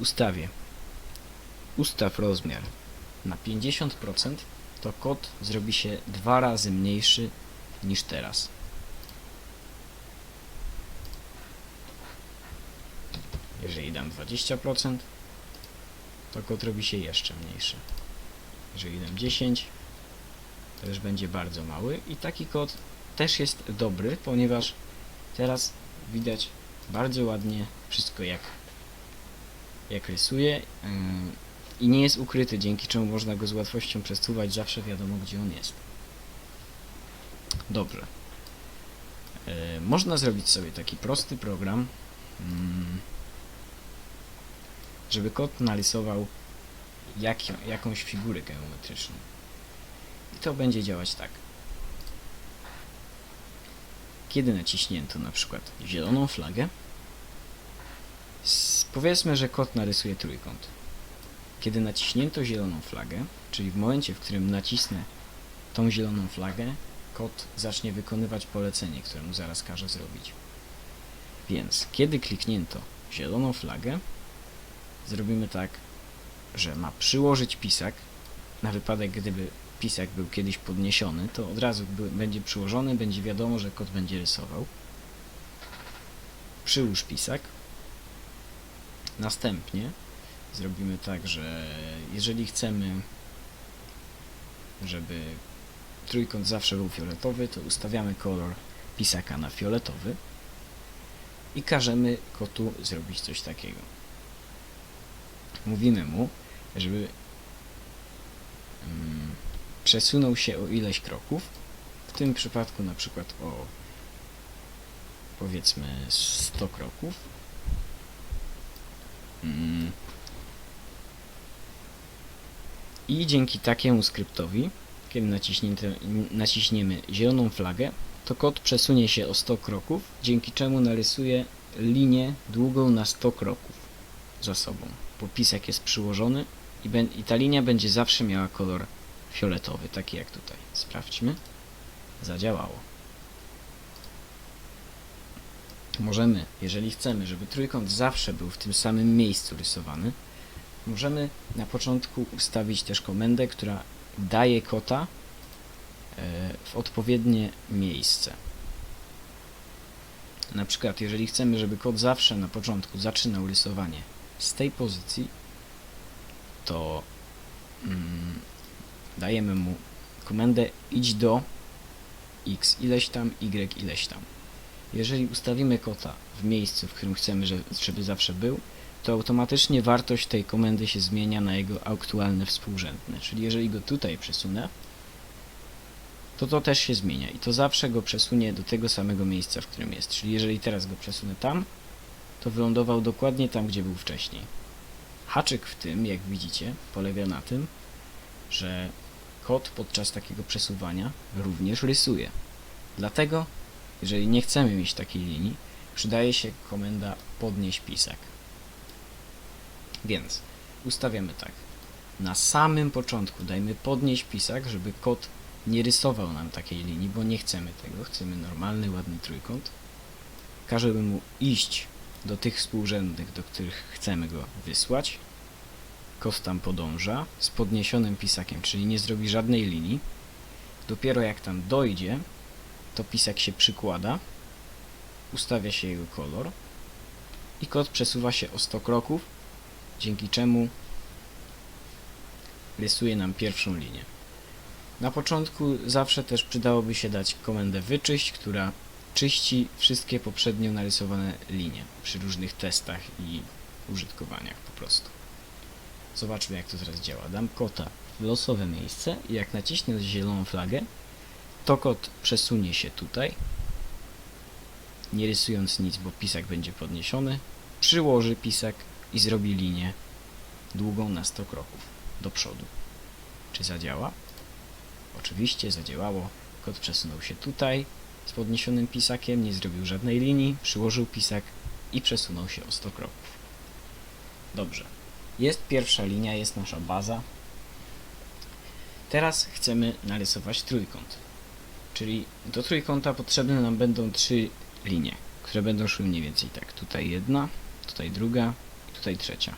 ustawię ustaw rozmiar na 50%, to kod zrobi się dwa razy mniejszy niż teraz. Jeżeli dam 20%, to kod robi się jeszcze mniejszy. Jeżeli dam 10, to już będzie bardzo mały i taki kod też jest dobry, ponieważ teraz widać bardzo ładnie wszystko jak jak rysuje ym, i nie jest ukryty, dzięki czemu można go z łatwością przesuwać, zawsze wiadomo gdzie on jest. Dobrze. Yy, można zrobić sobie taki prosty program, mm, żeby kod narysował jak, jakąś figurę geometryczną. I to będzie działać tak. Kiedy naciśnięto na przykład zieloną flagę, powiedzmy, że kod narysuje trójkąt. Kiedy naciśnięto zieloną flagę, czyli w momencie, w którym nacisnę tą zieloną flagę, kod zacznie wykonywać polecenie, które mu zaraz każę zrobić. Więc kiedy kliknięto zieloną flagę, zrobimy tak, że ma przyłożyć pisak, na wypadek gdyby pisak był kiedyś podniesiony, to od razu będzie przyłożony, będzie wiadomo, że kod będzie rysował. Przyłóż pisak. Następnie zrobimy tak, że jeżeli chcemy, żeby trójkąt zawsze był fioletowy, to ustawiamy kolor pisaka na fioletowy i każemy kotu zrobić coś takiego. Mówimy mu, żeby mm, przesunął się o ileś kroków. W tym przypadku na przykład o powiedzmy 100 kroków. Mm. I dzięki takiemu skryptowi, kiedy naciśniemy zieloną flagę, to kod przesunie się o 100 kroków, dzięki czemu narysuje linię długą na 100 kroków za sobą. Bo pisak jest przyłożony i, i ta linia będzie zawsze miała kolor fioletowy, taki jak tutaj. Sprawdźmy. Zadziałało. Możemy, jeżeli chcemy, żeby trójkąt zawsze był w tym samym miejscu rysowany, możemy na początku ustawić też komendę, która daje kota e, w odpowiednie miejsce. Na przykład, jeżeli chcemy, żeby kot zawsze na początku zaczynał rysowanie z tej pozycji, to mm, dajemy mu komendę idź do x ileś tam, y ileś tam. Jeżeli ustawimy kota w miejscu, w którym chcemy, że- żeby zawsze był, to automatycznie wartość tej komendy się zmienia na jego aktualne współrzędne. Czyli jeżeli go tutaj przesunę, to to też się zmienia i to zawsze go przesunie do tego samego miejsca, w którym jest. Czyli jeżeli teraz go przesunę tam, to wylądował dokładnie tam, gdzie był wcześniej. Haczyk w tym, jak widzicie, polega na tym, że kod podczas takiego przesuwania również rysuje. Dlatego, jeżeli nie chcemy mieć takiej linii, przydaje się komenda podnieś pisak. Więc ustawiamy tak. Na samym początku dajmy podnieść pisak, żeby kod nie rysował nam takiej linii, bo nie chcemy tego. Chcemy normalny, ładny trójkąt. Każemy mu iść do tych współrzędnych, do których chcemy go wysłać. Kod tam podąża z podniesionym pisakiem, czyli nie zrobi żadnej linii. Dopiero jak tam dojdzie, to pisak się przykłada, ustawia się jego kolor i kod przesuwa się o 100 kroków, dzięki czemu rysuje nam pierwszą linię. Na początku zawsze też przydałoby się dać komendę wyczyść, która czyści wszystkie poprzednio narysowane linie przy różnych testach i użytkowaniach po prostu. Zobaczmy jak to teraz działa. Dam kota w losowe miejsce i jak naciśnę zieloną flagę, to kot przesunie się tutaj, nie rysując nic, bo pisak będzie podniesiony, przyłoży pisak i zrobi linię długą na 100 kroków do przodu. Czy zadziała? Oczywiście zadziałało. Kot przesunął się tutaj z podniesionym pisakiem, nie zrobił żadnej linii, przyłożył pisak i przesunął się o 100 kroków. Dobrze. Jest pierwsza linia, jest nasza baza. Teraz chcemy narysować trójkąt. Czyli do trójkąta potrzebne nam będą trzy linie, które będą szły mniej więcej tak. Tutaj jedna, tutaj druga tutaj trzecia.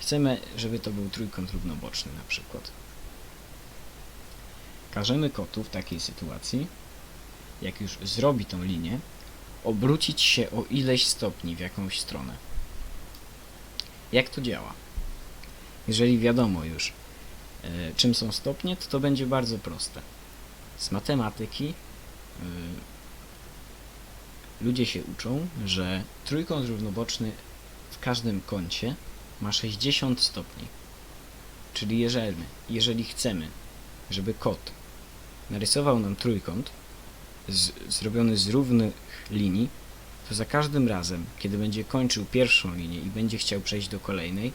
Chcemy, żeby to był trójkąt równoboczny na przykład. Każemy kotu w takiej sytuacji, jak już zrobi tą linię, obrócić się o ileś stopni w jakąś stronę. Jak to działa? Jeżeli wiadomo już, e, czym są stopnie, to to będzie bardzo proste. Z matematyki y, ludzie się uczą, że trójkąt równoboczny w każdym kącie ma 60 stopni. Czyli jeżeli, jeżeli chcemy, żeby kot narysował nam trójkąt z, zrobiony z równych linii, to za każdym razem, kiedy będzie kończył pierwszą linię i będzie chciał przejść do kolejnej,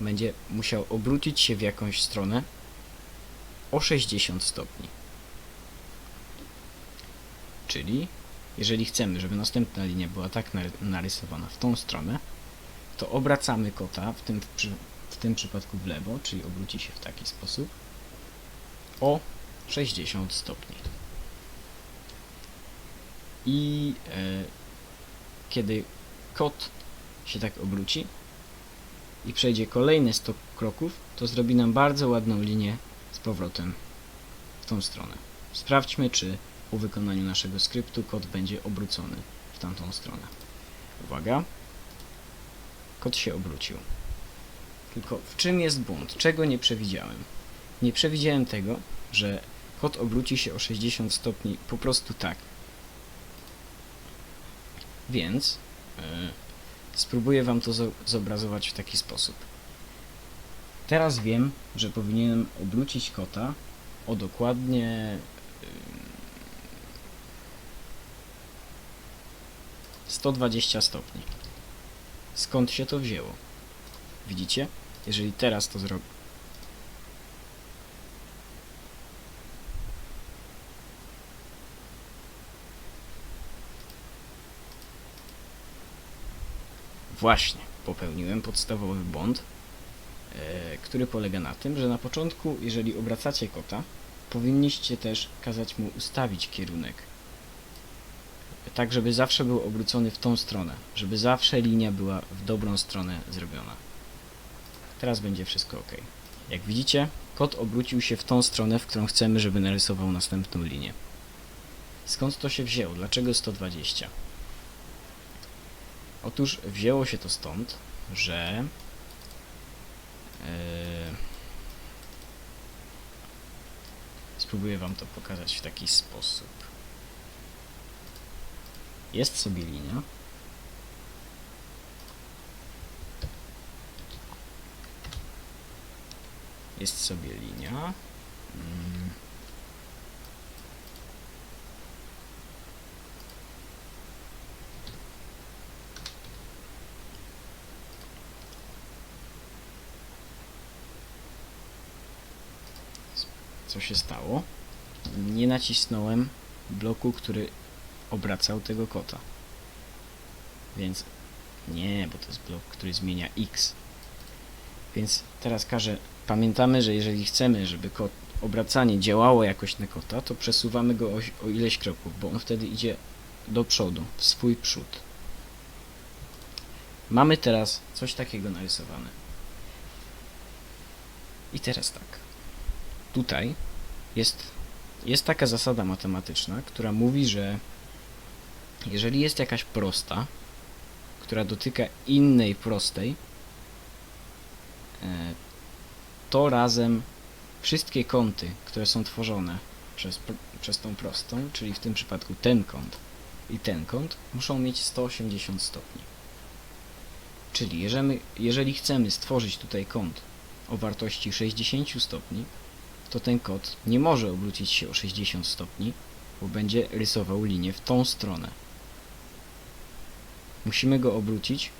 będzie musiał obrócić się w jakąś stronę o 60 stopni. Czyli, jeżeli chcemy, żeby następna linia była tak nary- narysowana w tą stronę, to obracamy kota, w tym, w tym przypadku w lewo, czyli obróci się w taki sposób, o 60 stopni. I e, kiedy kot się tak obróci i przejdzie kolejne 100 kroków, to zrobi nam bardzo ładną linię z powrotem w tą stronę. Sprawdźmy, czy po wykonaniu naszego skryptu kod będzie obrócony w tamtą stronę. Uwaga. Kot się obrócił. Tylko w czym jest błąd? Czego nie przewidziałem? Nie przewidziałem tego, że kot obróci się o 60 stopni po prostu tak. Więc yy, spróbuję Wam to zo- zobrazować w taki sposób. Teraz wiem, że powinienem obrócić kota o dokładnie 120 stopni. Skąd się to wzięło? Widzicie? Jeżeli teraz to zrobię. Właśnie, popełniłem podstawowy błąd, e, który polega na tym, że na początku, jeżeli obracacie kota, powinniście też kazać mu ustawić kierunek tak, żeby zawsze był obrócony w tą stronę, żeby zawsze linia była w dobrą stronę zrobiona. Teraz będzie wszystko ok. Jak widzicie, kot obrócił się w tą stronę, w którą chcemy, żeby narysował następną linię. Skąd to się wzięło? Dlaczego 120? Otóż wzięło się to stąd, że yy, spróbuję Wam to pokazać w taki sposób. Jest sobie linia. Jest sobie linia. Mm. Co się stało? Nie nacisnąłem bloku, który obracał tego kota. Więc nie, bo to jest blok, który zmienia x. Więc teraz każę, pamiętamy, że jeżeli chcemy, żeby kot, obracanie działało jakoś na kota, to przesuwamy go o, o ileś kroków, bo on wtedy idzie do przodu, w swój przód. Mamy teraz coś takiego narysowane. I teraz tak. Tutaj jest, jest taka zasada matematyczna, która mówi, że jeżeli jest jakaś prosta, która dotyka innej prostej, e, to razem wszystkie kąty, które są tworzone przez, pr- przez tą prostą, czyli w tym przypadku ten kąt i ten kąt, muszą mieć 180 stopni. Czyli jeżeli, jeżeli chcemy stworzyć tutaj kąt o wartości 60 stopni, to ten kąt nie może obrócić się o 60 stopni, bo będzie rysował linię w tą stronę musimy go obrócić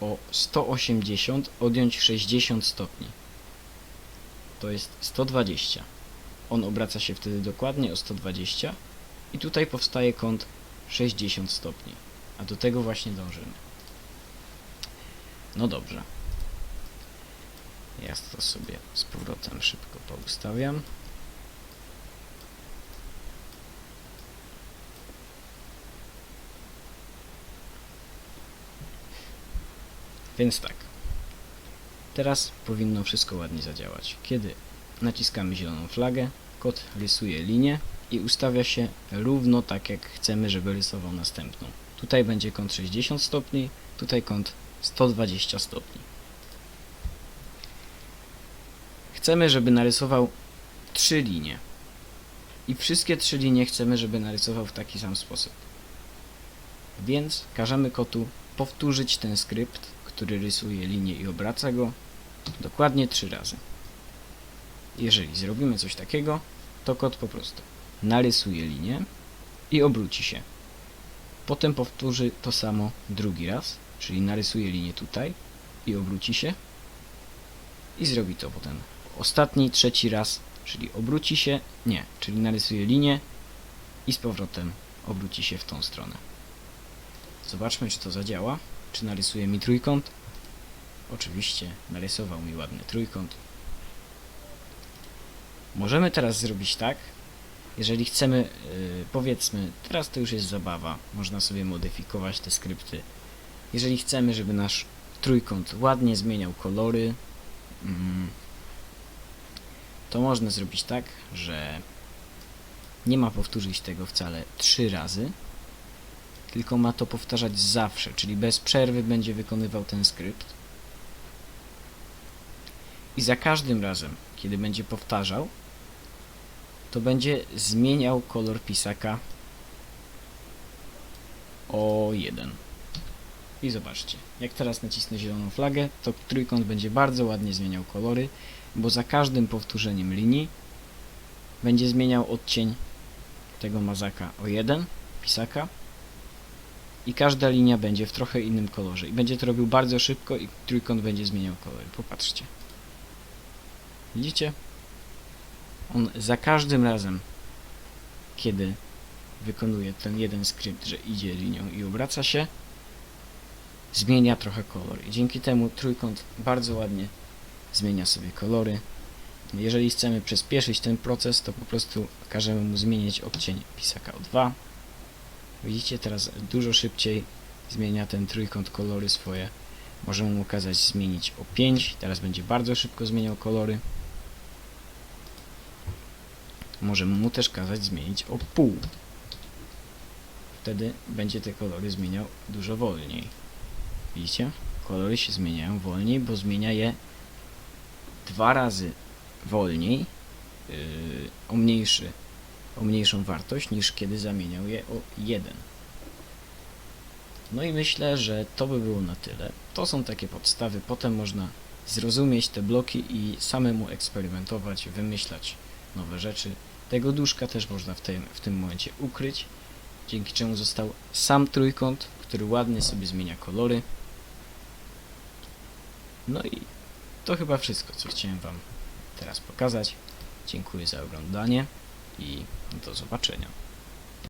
o 180, odjąć 60 stopni. To jest 120. On obraca się wtedy dokładnie o 120 i tutaj powstaje kąt 60 stopni. A do tego właśnie dążymy. No dobrze. Ja to sobie z powrotem szybko poustawiam. Więc tak. Teraz powinno wszystko ładnie zadziałać. Kiedy naciskamy zieloną flagę, kod rysuje linię i ustawia się równo tak jak chcemy, żeby rysował następną. Tutaj będzie kąt 60 stopni, tutaj kąt 120 stopni. Chcemy, żeby narysował trzy linie. I wszystkie trzy linie chcemy, żeby narysował w taki sam sposób. Więc każemy kotu powtórzyć ten skrypt, który rysuje linię i obraca go dokładnie trzy razy. Jeżeli zrobimy coś takiego, to kot po prostu narysuje linię i obróci się. Potem powtórzy to samo drugi raz, czyli narysuje linię tutaj i obróci się. I zrobi to potem ostatni, trzeci raz, czyli obróci się, nie, czyli narysuje linię i z powrotem obróci się w tą stronę. Zobaczmy, czy to zadziała. Czy narysuje mi trójkąt? Oczywiście, narysował mi ładny trójkąt. Możemy teraz zrobić tak, jeżeli chcemy, yy, powiedzmy, teraz to już jest zabawa, można sobie modyfikować te skrypty. Jeżeli chcemy, żeby nasz trójkąt ładnie zmieniał kolory, mm, to można zrobić tak, że nie ma powtórzyć tego wcale trzy razy, tylko ma to powtarzać zawsze, czyli bez przerwy będzie wykonywał ten skrypt. I za każdym razem, kiedy będzie powtarzał, to będzie zmieniał kolor pisaka o jeden. I zobaczcie, jak teraz nacisnę zieloną flagę, to trójkąt będzie bardzo ładnie zmieniał kolory, bo za każdym powtórzeniem linii będzie zmieniał odcień tego mazaka o jeden pisaka i każda linia będzie w trochę innym kolorze i będzie to robił bardzo szybko i trójkąt będzie zmieniał kolory. Popatrzcie. Widzicie? On za każdym razem, kiedy wykonuje ten jeden skrypt, że idzie linią i obraca się, zmienia trochę kolor. I dzięki temu trójkąt bardzo ładnie zmienia sobie kolory. Jeżeli chcemy przyspieszyć ten proces, to po prostu każemy mu zmienić odcień pisaka o 2. Widzicie, teraz dużo szybciej zmienia ten trójkąt kolory swoje. Możemy mu kazać zmienić o 5. Teraz będzie bardzo szybko zmieniał kolory. Możemy mu też kazać zmienić o pół. Wtedy będzie te kolory zmieniał dużo wolniej. Widzicie? Kolory się zmieniają wolniej, bo zmienia je dwa razy wolniej yy, o, mniejszy, o mniejszą wartość niż kiedy zamieniał je o 1. No i myślę, że to by było na tyle. To są takie podstawy. Potem można zrozumieć te bloki i samemu eksperymentować, wymyślać nowe rzeczy. Tego duszka też można w tym, w tym momencie ukryć, dzięki czemu został sam trójkąt, który ładnie sobie zmienia kolory. No i to chyba wszystko, co chciałem Wam teraz pokazać. Dziękuję za oglądanie i do zobaczenia.